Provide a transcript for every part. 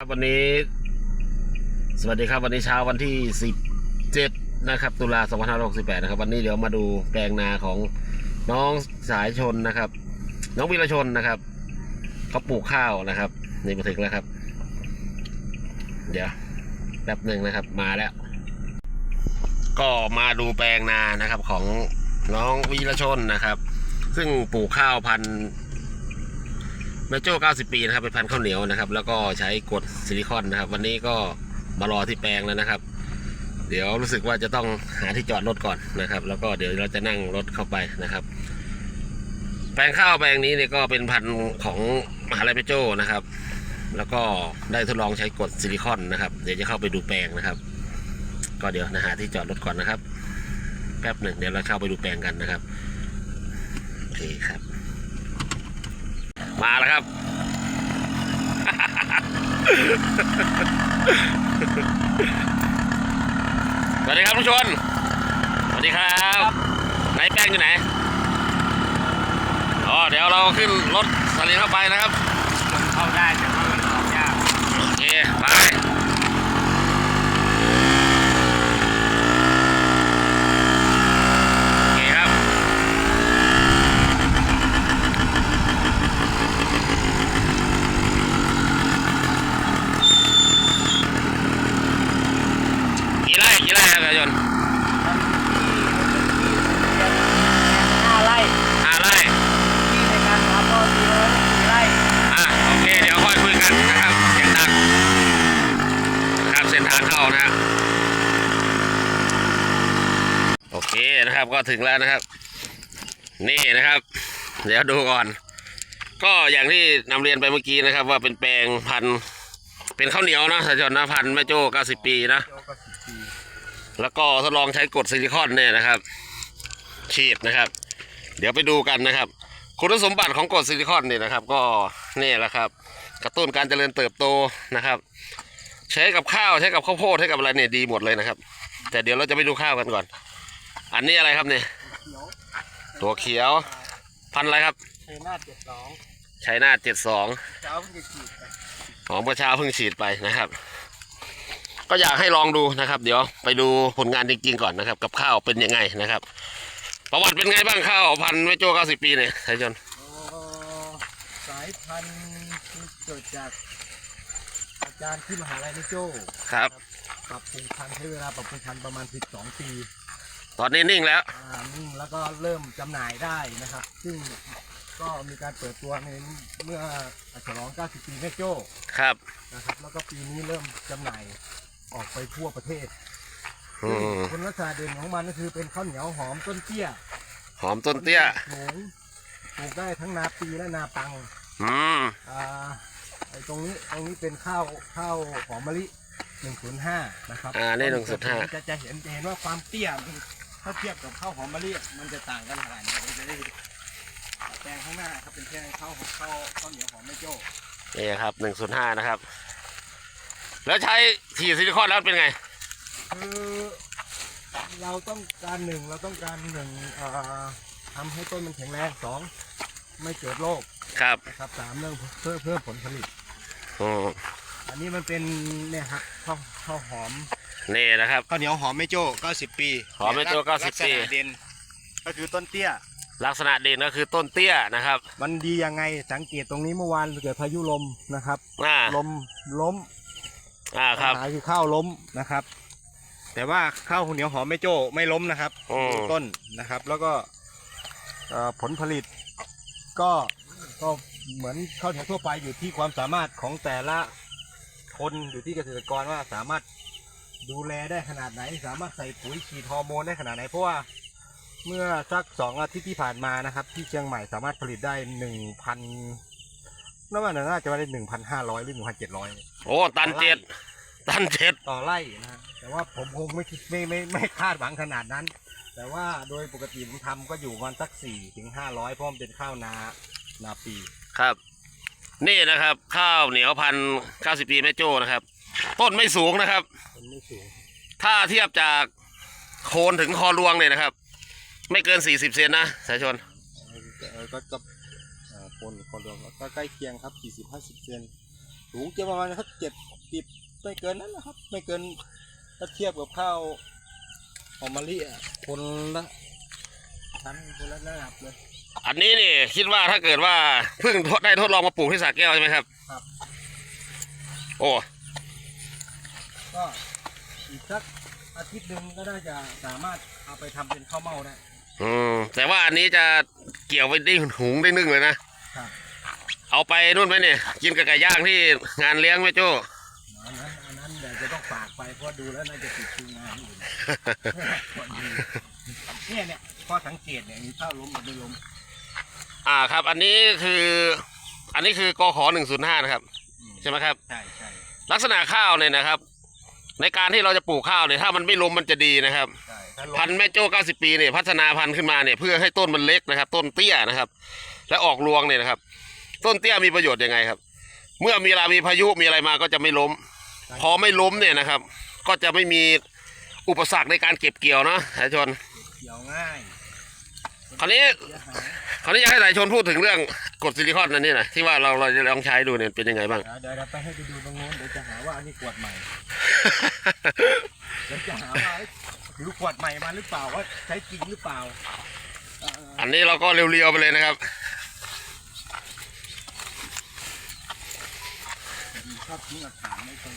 ครับวันนี้ สวัสดีครับวันนี้เช้าวันที่ 17 นะครับ ตุลา2568 นะครับ วันนี้เดี๋ยวมาดูแปลงนาของน้องสายชนนะครับ น้องวีรชนนะครับเขาปลูกข้าวนะครับ นี่มาถึงแล้วครับ เดี๋ยวแป๊บหนึ่งนะครับมาแล้ว ก็มาดูแปลงนานะครับของน้องวีรชนนะครับ ซึ่งปลูกข้าวพันธุ์ แมโจ้90 ปีนะครับเป็นพันข้าวเหนียวนะครับ แล้วก็ใช้กดซิลิคอนนะครับ วันนี้ก็มารอที่แปลงแล้วนะครับ เดี๋ยวรู้สึกว่าจะต้องหาที่จอดรถก่อนนะครับ แล้วก็เดี๋ยวเราจะนั่งรถเข้าไปนะครับ แปลงข้าวแปลงนี้เนี่ยก็เป็นพันของมหาลัยแมโจ้นะครับ แล้วก็ได้ทดลองใช้กดซิลิคอนนะครับ เดี๋ยวจะเข้าไปดูแปลงนะครับ ก็เดี๋ยวนะหาที่จอดรถก่อนนะครับ แป๊บหนึ่งเดี๋ยวเราเข้าไปดูแปลงกันนะครับโอเคครับ มาแล้วครับ สวัสดีครับทุกชน สวัสดีครับไหนแป้งอยู่ไหน อ๋อ เดี๋ยวเราขึ้นรถสลิงเข้าไปนะครับ เข้าได้แต่ว่ามันออกยาก โอเค ไป โอเคครับ กี่ไร่กี่ไร่ครับนายยนต์ ห้าไร่ ห้าไร่ ที่ในการทำก็มีเลยสี่ไร่ อะโอเค เดี๋ยวค่อยคุยกันนะครับเสียงดังนะครับเส้นทางเข้านะฮะโอเคนะครับ ก็ถึงแล้วนะครับ นี่นะครับ เดี๋ยวดูก่อน ก็อย่างที่นำเรียนไปเมื่อกี้นะครับ ว่าเป็นแปลงพันเป็นข้าวเหนียวนะสายชนนะพันแม่โจ้90ปีนะโยก็สิบปีนะแล้วก็ทดลองใช้กดซิลิคอนเนี่ยนะครับ ฉีดนะครับ เดี๋ยวไปดูกันนะครับ คุณสมบัติของกรดซิลิคอนเนี่ยนะครับ ก็นี่แหละครับ กระตุ้นการเจริญเติบโตนะครับ ใช้กับข้าวใช้กับข้าวโพดใช้กับอะไรเนี่ยดีหมดเลยนะครับ แต่เดี๋ยวเราจะไปดูข้าวกันก่อน อันนี้อะไรครับเนี่ยเขียวตัวเขียว พันธุ์อะไรครับเทน่าเจ็ดสองชัยนาทเจ็ดสองเช้าเพิ่งจะฉีดไปของประชาเพิ่งฉีดไปนะครับ ก็อยากให้ลองดูนะครับ เดี๋ยวไปดูผลงานจริงๆก่อนนะครับ กับข้าวเป็นยังไงนะครับ ประวัติเป็นไงบ้างข้าวพันธุ์แม่โจ้เก้าสิบปีเนี่ยสายชนโอ้สายพันธุ์ที่เกิดจากอาจารย์ที่มหาลัยนิโจ้ครับปรับปรุงพันธุ์ใช้เวลาปรับปรุงพันธุ์ประมาณ 12 ปี ตอนนี้นิ่งแล้ว อ่านิ่งแล้วก็เริ่มจำหน่ายได้นะครับ ซึ่งก็มีการเปิดตัวในเมื่อฉลอง 90 ปีแม่โจ้ครับนะครับ แล้วก็ปีนี้เริ่มจำหน่ายออกไปทั่วประเทศอืมคุณลักษณะเด่นของมันก็คือเป็นข้าวเหนียวหอมต้นเตี้ยหอมต้นเตี้ยสูงปลูกได้ทั้งนาปีและนาปัง อืม อ่าไอ้ตรงนี้ตรงนี้เป็นข้าวข้าวหอมมะลิ 105 นะครับอ่านี่หนึ่งสุดห้าจะจะเห็นจะเห็นว่าความเตี้ยมัน ถ้าเทียบกับข้าวหอมมะลิมันจะต่างกันขนาดไหนเราจะได้ดูแปลงข้างหน้าครับเป็นแปลงข้าวของข้าวข้าวเหนียวหอมแม่โจ้นี่ครับหนึ่งศูนย์ห้านะครับ แล้วใช้ฉีดซิลิคอนแล้วเป็นไง คือเราต้องการหนึ่งเราต้องการหนึ่งเอ่อทำให้ต้นมันแข็งแรงสองไม่เกิดโรคครับนะครับสามเรื่องเพิ่มเพิ่มผลผลิตอืมอันนี้มันเป็นเนี่ยครับข้าวข้าวหอม นี่นะครับ ข้าวเหนียวหอมแม่โจ้90 ปีหอมแม่โจ้ลัก90ลักษปี ณะเด่นก็คือต้นเตี้ย ลักษณะเด่นก็คือต้นเตี้ยนะครับมันดียังไงสังเกตตรงนี้เมื่อวานเกิดพายุลมนะครับ อ่าลมล้มอ่าครับปัญหาคือข้าวล้มนะครับ แต่ว่าข้าวเหนียวหอมแม่โจ้ไม่ล้มนะครับอืม ดูต้นนะครับ แล้วก็เอ่อผลผลิตก็ก็เหมือนข้าวเหนียวทั่วไปอยู่ที่ความสามารถของแต่ละคนอยู่ที่เกษตรกรว่าสามารถ ดูแลได้ขนาดไหน สามารถใส่ปุ๋ยฉีดฮอร์โมนได้ขนาดไหน เพราะว่าเมื่อสักสองอาทิตย์ที่ผ่านมานะครับ ที่เชียงใหม่สามารถผลิตได้หนึ่งพันน่าว่าน่าจะได้หนึ่งพันห้าร้อยหรือหนึ่งพันเจ็ดร้อยโอ้ตันเจ็ดตันเจ็ดต่อไร่นะฮะแต่ว่าผมคงไม่คิดไม่ไม่ไม่คาดหวังขนาดนั้น แต่ว่าโดยปกติผมทำก็อยู่วันสักสี่ถึงห้าร้อยเพราะมันเป็นข้าวนานาปีครับ นี่นะครับ ข้าวเหนียวพันเก้าสิบปีแม่โจ้นะครับ ต้นไม่สูงนะครับมันไม่สูง ถ้าเทียบจากโคนถึงคอรวงเนี่ยนะครับ ไม่เกินสี่สิบเซนนะสายชนเออก็จะเอ่อคนคนรวมก็ใกล้เคียงครับสี่สิบห้าสิบเซนสูงจะประมาณสักเจ็ดสิบไม่เกินนั้นนะครับ ไม่เกินถ้าเทียบกับข้าวหอมมะลิอะคนละชั้นคนละระดับเลยอันนี้นี่คิดว่าถ้าเกิดว่าเพิ่งทดได้ทดลองมาปลูกที่สระแก้วใช่ไหมครับ ครับ โอ้ ก็อีกสักอาทิตย์หนึ่งก็น่าจะสามารถเอาไปทำเป็นข้าวเม่าได้ อืมแต่ว่าอันนี้จะเกี่ยวไปได้หุงได้นึ่งเลยนะ ครับ เอาไปนู่นไหมเนี่ย กินกับไก่ย่างที่งานเลี้ยงแม่โจ้อันนั้นอันนั้นเดี๋ยวจะต้องฝากไปเพราะดูแล้วน่าจะติดคิวงานอยู่เนี่ยเนี่ยพอสังเกตเนี่ยมีข้าวล้มกับไม่ล้มอ่าครับ อันนี้คือ อันนี้คือกขหนึ่งศูนย์ห้านะครับ อืมใช่ไหมครับ ใช่ใช่ลักษณะข้าวเนี่ยนะครับ ในการที่เราจะปลูกข้าวเนี่ยถ้ามันไม่ล้มมันจะดีนะครับ ใช่ถ้าล้มพันธุ์แม่โจ้90 ปีเนี่ยพัฒนาพันธุ์ขึ้นมาเนี่ยเพื่อให้ต้นมันเล็กนะครับ ต้นเตี้ยนะครับ และออกรวงเนี่ยนะครับ ต้นเตี้ยมีประโยชน์ยังไงครับ เมื่อมีเวลามีพายุมีอะไรมาก็จะไม่ล้ม พอไม่ล้มเนี่ยนะครับ ก็จะไม่มีอุปสรรคในการเก็บเกี่ยวเนาะสายชน เกี่ยวง่ายคราวนี้ เสียหายคราวนี้อยากให้สายชนพูดถึงเรื่องกรดซิลิคอนนั่นนี่หนะที่ว่าเราเราจะลองใช้ดูเนี่ยเป็นยังไงบ้าง เดี๋ยวเดี๋ยวเราไปให้ไปดูตรงโน้นเดี๋ยวจะหา ว่าอันนี้ขวดใหม่เดี๋ยวจะหาว่าเอ้ยหรือขวดใหม่มาหรือเปล่าว่าใช้จริงหรือเปล่าเอ่ออันนี้เราก็เรียวๆไปเลยนะครับชอบทิ้งหลักฐานไม่ตรง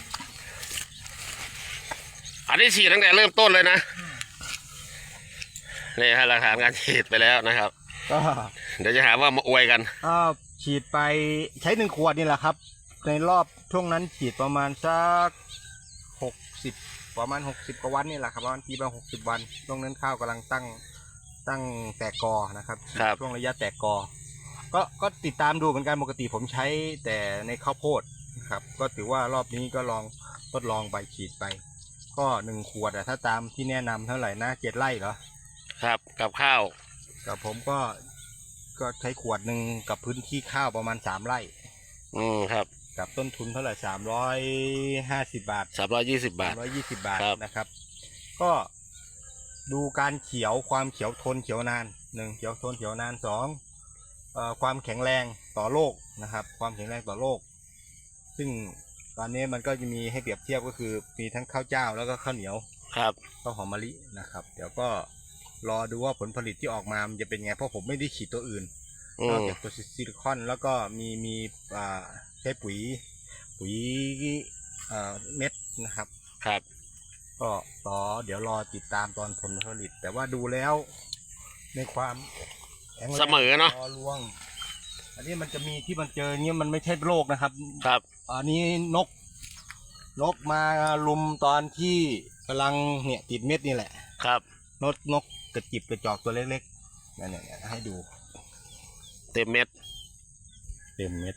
อันนี้ฉีดตั้งแต่เริ่มต้นเลยนะนี่ฮะหลักฐานการฉีดไปแล้วนะครับก็เดี๋ยวจะหาว่ามาอวยกันก็ฉีดไปใช้หนึ่งขวดนี่แหละครับ ในรอบ ช่วงนั้นฉีดประมาณสักหกสิบประมาณหกสิบกว่าวันนี่แหละครับประมาณปีประมาณหกสิบวัน ช่วงนั้นข้าวกำลังตั้งตั้งแตกกอนะครับครับช่วงระยะแตกกอ ก็ก็ติดตามดูเหมือนกันปกติผมใช้แต่ในข้าวโพดนะครับ ก็ถือว่ารอบนี้ก็ลองทดลองไปฉีดไป ก็หนึ่งขวดอะถ้าตามที่แนะนำเท่าไหร่นะเจ็ดไร่เหรอครับกับข้าวกับผมก็ก็ใช้ขวดหนึ่งกับพื้นที่ข้าวประมาณสามไร่ อืมครับ กับต้นทุนเท่าไหร่สามร้อยห้าสิบบาทสามร้อยยี่สิบบาทร้อยยี่สิบบาทครับนะครับ ก็ดูการเขียวความเขียวทนเขียวนานหนึ่งเขียวทนเขียวนานสองเอ่อความแข็งแรงต่อโลกนะครับ ความแข็งแรงต่อโลกซึ่งตอนนี้มันก็จะมีให้เปรียบเทียบก็คือมีทั้งข้าวเจ้าแล้วก็ข้าวเหนียวครับข้าวหอมมะลินะครับ เดี๋ยวก็รอดูว่าผลผลิตที่ออกมามันจะเป็นไงเพราะผมไม่ได้ฉีดตัวอื่นอืนอกมจากตัวซิลิคอนแล้วก็มีมีอ่า ใช้ปุ๋ย ปุ๋ยเอ่อเม็ดนะครับ ครับ ก็ต่อเดี๋ยวรอติดตามตอนผลผลิต แต่ว่าดูแล้วในความแข็งแรงเสมอเนาะรอรวง อันนี้มันจะมีที่มันเจอเงี้ยมันไม่ใช่โรคนะครับ ครับ อันนี้นก นกมาลุมตอนที่กำลังเนี่ยติดเม็ดนี่แหละ ครับ นกนกกระจิบกระจอกตัวเล็กๆเนี่ยเนี่ยเนี่ยให้ดู เต็มเม็ด เต็มเม็ด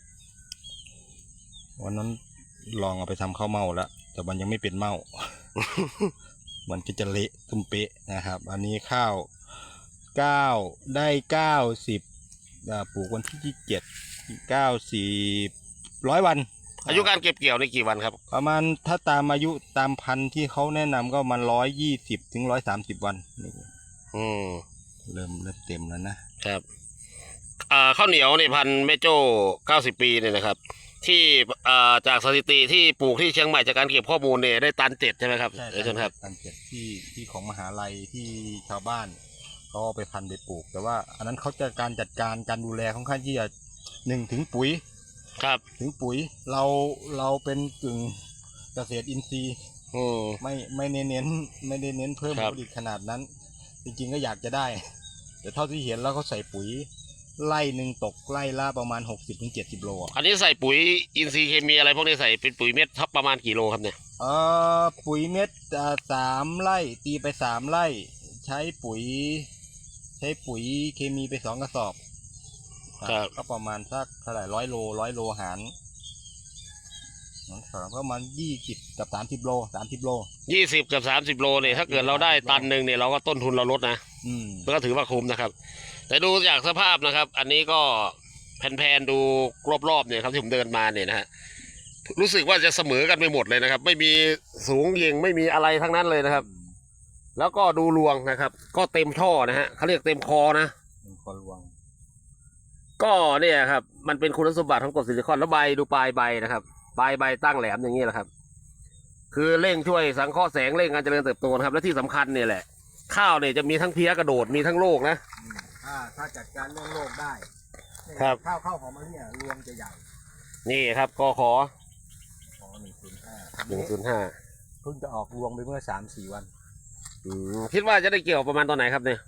วันนั้นลองเอาไปทำข้าวเม่าแล้วแต่มันยังไม่เป็นเม่ามันก็จะเละตุ้มเป๊ะนะครับ อันนี้ข้าวเก้าได้เก้าสิบอ่าปลูกวันที่ที่เจ็ดเก้าสิบร้อยวัน อายุการเก็บเกี่ยวในกี่วันครับ ประมาณถ้าตามอายุตามพันธุ์ที่เขาแนะนำก็มันร้อยยี่สิบถึงร้อยสามสิบวันนี่อืมเริ่มเริ่มเต็มแล้วนะครับอ่าข้าวเหนียวในพันธุ์แม่โจ้เก้าสิบปีเนี่ยนะครับ ที่อ่าจากสถิติที่ปลูกที่เชียงใหม่จากการเก็บข้อมูลเนี่ยได้ตันเจ็ดใช่ไหมครับเออชนครับ ตันเจ็ดที่ที่ของมหาลัยที่ชาวบ้านเขาเอาไปพันธุ์ไปปลูก แต่ว่า อันนั้นเขาจะการจัดการการดูแลค่อนข้างที่จะหนึ่งถึงปุ๋ยครับ ถึงปุ๋ยเราเราเป็นกึ่งเกษตรอินทรีย์อืมไม่ไม่ได้เน้นไม่ได้เน้นเพิ่มครัผบลผลิตขนาดนั้น จริงๆก็อยากจะได้ แต่เท่าที่เห็นแล้วเขาใส่ปุ๋ย ไล่หนึ่งตกไล่ละประมาณหกสิบถึงเจ็ดสิบโลอะอันนี้ใส่ปุ๋ยอินทรีย์เคมีอะไรพวกนี้ใส่เป็นปุ๋ยเม็ดทับประมาณกี่โลครับเนี่ยเอ่อปุ๋ยเม็ดอ่าสามไร่ตีไปสามไร่ ใช้ปุ๋ย ใช้ปุ๋ยเคมีไปสองกระสอบครับก็ประมาณสักเท่าไหร่ร้อยโลร้อยโลหารสองสามก็ประมาณยี่สิบกับสามสิบโลสามสิบโล ยี่สิบกับสามสิบโลเนี่ยถ้าเกิดเราได้ตันหนึ่งเนี่ยเราก็ต้นทุนเราลดนะอืม ก็ถือว่าคุ้มนะครับ แต่ดูจากสภาพนะครับ อันนี้ก็แผนๆดูรอบๆเนี่ยครับที่ผมเดินมาเนี่ยนะฮะรู้สึกว่าจะเสมอกันไปหมดเลยนะครับ ไม่มีสูงยิงไม่มีอะไรทั้งนั้นเลยนะครับ แล้วก็ดูรวงนะครับ ก็เต็มท่อนะฮะเขาเรียกเต็มคอนะเป็นคนรวง ก็เนี่ยครับ มันเป็นคุณสมบัติของกรดซิลิคอนแล้วใบดูปลายใบนะครับปลายใบตั้งแหลมอย่างนี้แหละครับ คือเร่งช่วยสังเคราะห์แสงเร่งการเจริญเติบโตนะครับ และที่สำคัญเนี่ยแหละ ข้าวเนี่ยจะมีทั้งเพี้ยกระโดดมีทั้งโรคนะอืม ถ้าถ้าจัดการเรื่องโรคได้ครับ ข้าวข้าวหอมมะลิเนี่ยรวงจะใหญ่นี่ครับกขออ๋อหนึ่งศูนย์ห้าหนึ่งศูนย์ห้าเพิ่งจะออกรวงไปเมื่อสามสี่วัน คิดว่าจะได้เกี่ยวประมาณตอนไหนครับเนี่ย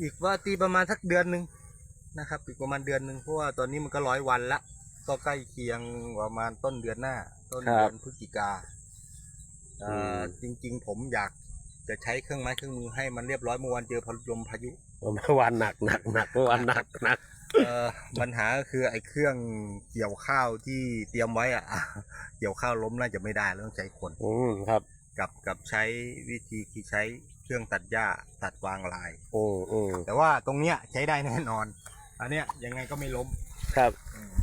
อีกว่าตีประมาณสักเดือนหนึ่งนะครับ อีกประมาณเดือนหนึ่งเพราะว่าตอนนี้มันก็ร้อยวันละ ก็ใกล้เคียงประมาณต้นเดือนหน้า ต้นเดือนพฤศจิกาเอ่อจริง ๆ ผมอยากจะใช้เครื่องไม้เครื่องมือให้มันเรียบร้อยเมื่อวานเจอพายุลมพายุ เมื่อวานหนักหนักหนักเมื่อวานหนักหนักเอ่อปัญหาก็คือไอ้เครื่องเกี่ยวข้าวที่เตรียมไว้อะเกี่ยวข้าวล้มน่าจะไม่ได้แล้วต้องใช้คนอืมครับ กับกับใช้วิธีคือใช้เครื่องตัดหญ้าตัดวางลาย อืมอืมแต่ว่าตรงเนี้ยใช้ได้แน่นอน อันเนี้ยยังไงก็ไม่ล้มครับ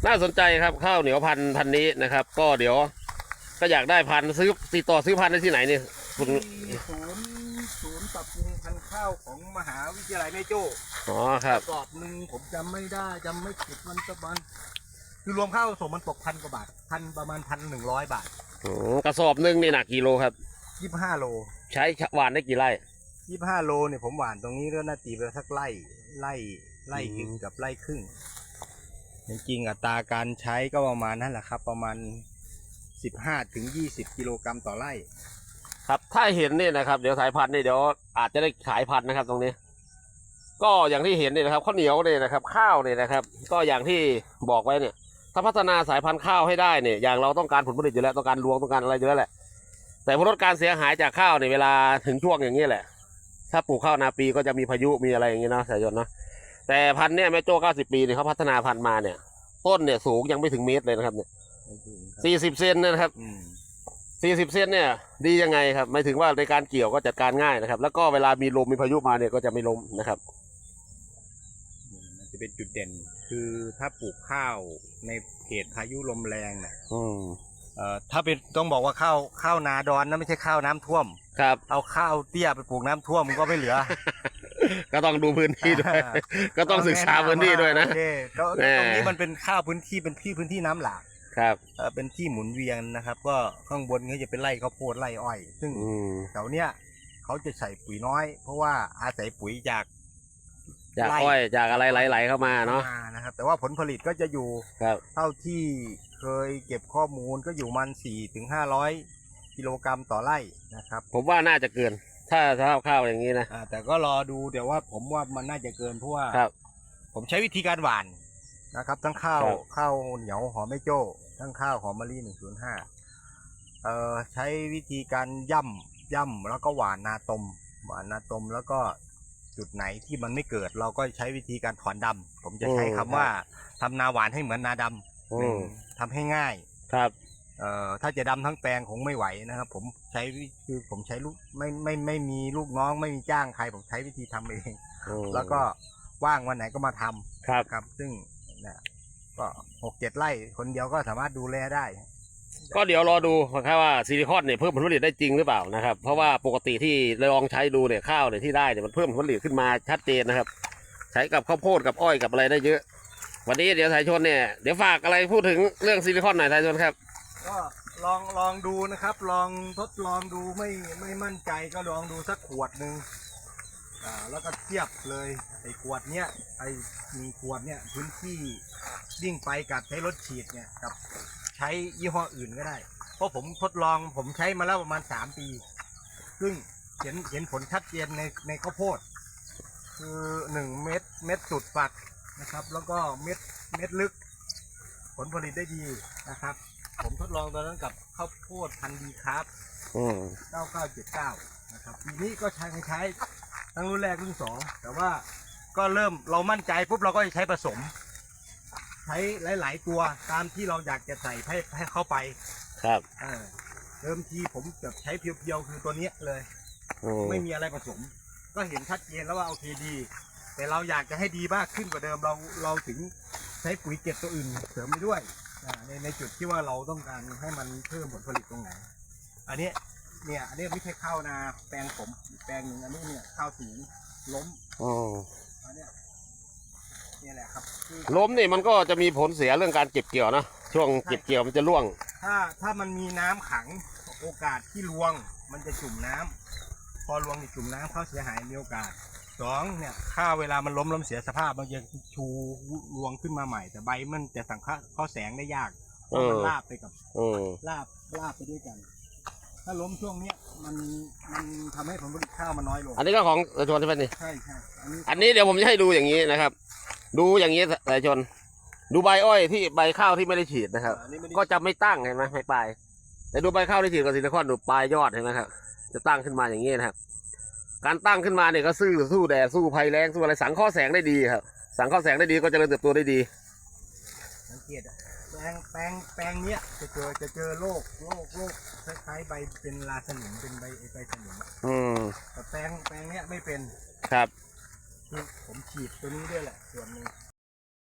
น่าสนใจครับข้าวเหนียวพันธุ์พันธุ์นี้นะครับ ก็เดี๋ยว ก็อยากได้พันธุ์ซื้อติดต่อซื้อพันธุ์ได้ที่ไหนเนี่ยคุณ หาวิทยาลัยแม่โจ้อ๋อครับ กรอบหนึ่งผมจำไม่ได้จำไม่ผิดมันประมาณคือรวมข้าวสมมันตกพันกว่าบาทพันประมาณพันหนึ่งร้อยบาทอืมกระสอบหนึ่งนี่หนักกี่โลครับ ยี่ห้าโลใช้หวานได้กี่ไร่ ยี่ห้าโลเนี่ยผมหวานตรงนี้ก็น่าตีไปสักไร่ไร่ไร่อืมกึ่งกับไร่ครึ่งจริงๆอัตราการใช้ก็ประมาณนั่นแหละครับ ประมาณสิบห้าถึงยี่สิบกิโลกรัมต่อไร่ ครับถ้าเห็นเนี่ยนะครับ เดี๋ยวสายพันธุ์นี่เดี๋ยวอาจจะได้ขายพันธุ์นะครับ ตรงนี้ ก็อย่างที่เห็นเนี่ยนะครับข้าวเหนียวเนี่ยนะครับ ข้าวเนี่ยนะครับ ก็อย่างที่บอกไว้เนี่ย ถ้าพัฒนาสายพันธุ์ข้าวให้ได้เนี่ยอย่างเราต้องการผลผลิตอยู่แล้วต้องการรวงต้องการอะไรอยู่แล้วแหละ แต่พอลดการเสียหายจากข้าวเนี่ยเวลาถึงช่วงอย่างนี้แหละ ถ้าปลูกข้าวนาปีก็จะมีพายุมีอะไรอย่างนี้เนาะสายยนนะแต่พันธุ์เนี่ยแม่โจ้เก้าสิบปีเนี่ยเขาพัฒนาพันธุ์มาเนี่ย ต้นเนี่ยสูงยังไม่ถึงเมตรเลยนะครับเนี่ยสี่สิบเซนนะครับ อืมสี่สิบเซนเนี่ยดียังไงครับหมายถึงว่าในการเกี่ยวก็จัดการง่ายนะครับ แล้วก็เวลามีลมมีพายุมาเนี่ยก็จะไม่ล้มนะครับมันจะเป็นจุดเด่น คือถ้าปลูกข้าวในเขตพายุลมแรงเนี่ยอืมเอ่อถ้าเป็นต้องบอกว่าข้าวข้าวนาดอนนะไม่ใช่ข้าวน้ำท่วม ครับ เอาข้าวเตี้ยไปปลูกน้ำท่วมมันก็ไม่เหลือ ก็ต้องดูพื้นที่ด้วยอ่าก็ต้องศึกษาพื้นที่ด้วยนะ โอเคก็แน่ตรงนี้มันเป็นข้าวพื้นที่เป็นที่พื้นที่น้ำหลาก ครับ เอ่อเป็นที่หมุนเวียนนะครับ ก็ข้างบนก็จะเป็นไร่ข้าวโพดไร่อ้อย ซึ่งอืมแถวเนี้ยเขาจะใส่ปุ๋ยน้อย เพราะว่าอาศัยปุ๋ยจากจากไล่อ้อยจากอะไรไหลๆเข้ามาเนาะมนะครับ แต่ว่าผลผลิตก็จะอยู่ครับ เท่าที่เคยเก็บข้อมูลก็อยู่มันสี่ถึงห้าร้อยกิโลกรัมต่อไร่นะครับ ผมว่าน่าจะเกิน ถ้าถ้าข้าวอย่างนี้นะ อ่าแต่ก็รอดูเดี๋ยวว่าผมว่ามันน่าจะเกินเพราะว่าครับ ผมใช้วิธีการหว่าน นะครับ ทั้งข้าวครับข้าวเหนียวหอมไม่โจ้ ทั้งข้าวหอมมะลิหนึ่งศูนย์ห้าเอ่อใช้วิธีการย่ำย่ำแล้วก็หว่านนาตม หว่านนาตมแล้วก็จุดไหนที่มันไม่เกิด เราก็ใช้วิธีการถอนดำผมจะใช้คำว่าทำนาหวานให้เหมือนนาดำอืหนึ่งมทำให้ง่าย ครับ เอ่อถ้าจะดำทั้งแปลงคงไม่ไหวนะครับ ผมใช้วิคือผมใช้ลูกไม่ไม่ไม่มีลูกน้องไม่มีจ้างใคร ผมใช้วิธีทำเองอืมแล้วก็ว่างวันไหนก็มาทำครับ ครับ ซึ่งเนี่ยก็หกเจ็ดไร่คนเดียวก็สามารถดูแลได้ ก็เดี๋ยวรอดูนะครับว่าซิลิคอนเนี่ยเพิ่มผลผลิตได้จริงหรือเปล่านะครับ เพราะว่าปกติที่ลองใช้ดูเนี่ยข้าวเนี่ยที่ได้เนี่ยมันเพิ่มผลผลิตขึ้นมาชัดเจนนะครับ ใช้กับข้าวโพดกับอ้อยกับอะไรได้เยอะ วันนี้เดี๋ยวสายชนเนี่ยเดี๋ยวฝากอะไรพูดถึงเรื่องซิลิคอนหน่อยสายชนครับก็ลองลองดูนะครับ ลองทดลองดูไม่ไม่มั่นใจก็ลองดูสักขวดหนึ่ง อ่าแล้วก็เทียบเลยไอ้ขวดเนี้ยไอ้มีขวดเนี้ยพื้นที่วิ่งไปกับใช้รถฉีดเนี่ยกับใช้ยี่ห้ออื่นก็ได้ เพราะผมทดลองผมใช้มาแล้วประมาณสามปี ซึ่งเห็นเห็นผลชัดเจนในในข้าวโพด คือหนึ่งเม็ดเม็ดสุดฝักนะครับ แล้วก็เม็ดเม็ดลึก ผลผลิตได้ดีนะครับ ผมทดลองตอนนั้นกับข้าวโพดพันธุ์ดีครับอืม9979นะครับปีนี้ก็ใช้ใช้ ทั้งรุ่นแรกรุ่นสองแต่ว่าก็เริ่มเรามั่นใจปุ๊บเราก็จะใช้ผสม ใช้หลาย ๆ ตัวตามที่เราอยากจะใส่ให้ให้เข้าไปครับเออเดิมทีผมแบบใช้เพียวๆคือตัวเนี้ยเลยอืมไม่มีอะไรผสม ก็เห็นชัดเจนแล้วว่าโอเคดี แต่เราอยากจะให้ดีมากขึ้นกว่าเดิมเราเราถึงใช้ปุ๋ยเก็บตัวอื่นเสริมไปด้วยอ่าในในจุดที่ว่าเราต้องการให้มันเพิ่มผลผลิตตรงไหน อันนี้ เนี่ยอันนี้ไม่ใช่ข้าวนาแปลงผมอีกแปลงหนึ่งอันนี้เนี่ยข้าวสูงล้มอืมอันเนี้ยเนี่ยแหละครับคือล้มนี่มันก็จะมีผลเสียเรื่องการเก็บเกี่ยวนะช่วงเก็บเกี่ยวมันจะร่วง ถ้าถ้ามันมีน้ำขังโอกาสที่รวงมันจะจุ่มน้ำพอรวงนี่จุ่มน้ำเข้าเสียหายมีโอกาสสองเนี่ยข้าวเวลามันล้มล้มเสียสภาพมันจะชูรวงขึ้นมาใหม่ แต่ใบมันจะสังเคราะห์เข้าแสงได้ยากเพราะมันเออลาบไปกับอืมลาบลาบไปด้วยกันถ้าล้มช่วงเนี้ยมันมันทำให้ผลผลิตข้าวมันน้อยลง อันนี้ก็ของสายชนใช่ไหมนี่ ใช่ใช่อันนี้อันนี้เดี๋ยวผมจะให้ดูอย่างนี้นะครับ ดูอย่างนี้สายชน ดูใบอ้อยที่ใบข้าวที่ไม่ได้ฉีดนะครับ อันนี้ไม่ได้ก็จะไม่ตั้งเห็นไหมไม่ปลายแต่ดูใบข้าวที่ฉีดกับซิลิคอนดูปลายยอดเห็นไหมครับ จะตั้งขึ้นมาอย่างนี้นะครับ การตั้งขึ้นมาเนี่ยก็สู้สู้แดดสู้ภัยแรงสู้อะไรสังเคราะห์แสงได้ดีครับ สังเคราะห์แสงได้ดีก็เจริญเติบโตได้ดี สังเกตอะแป ลงแปลงแปลงเนี้ยจะเจอจะเจอโรคโรคโรคคล้ายๆใบเป็นลาสนิมเป็นใบใบสนิมอืมแต่แปลงแปลงเนี้ยไม่เป็นครับคือผมฉีดตัวนี้ด้วยแหละส่วนหนึ่ง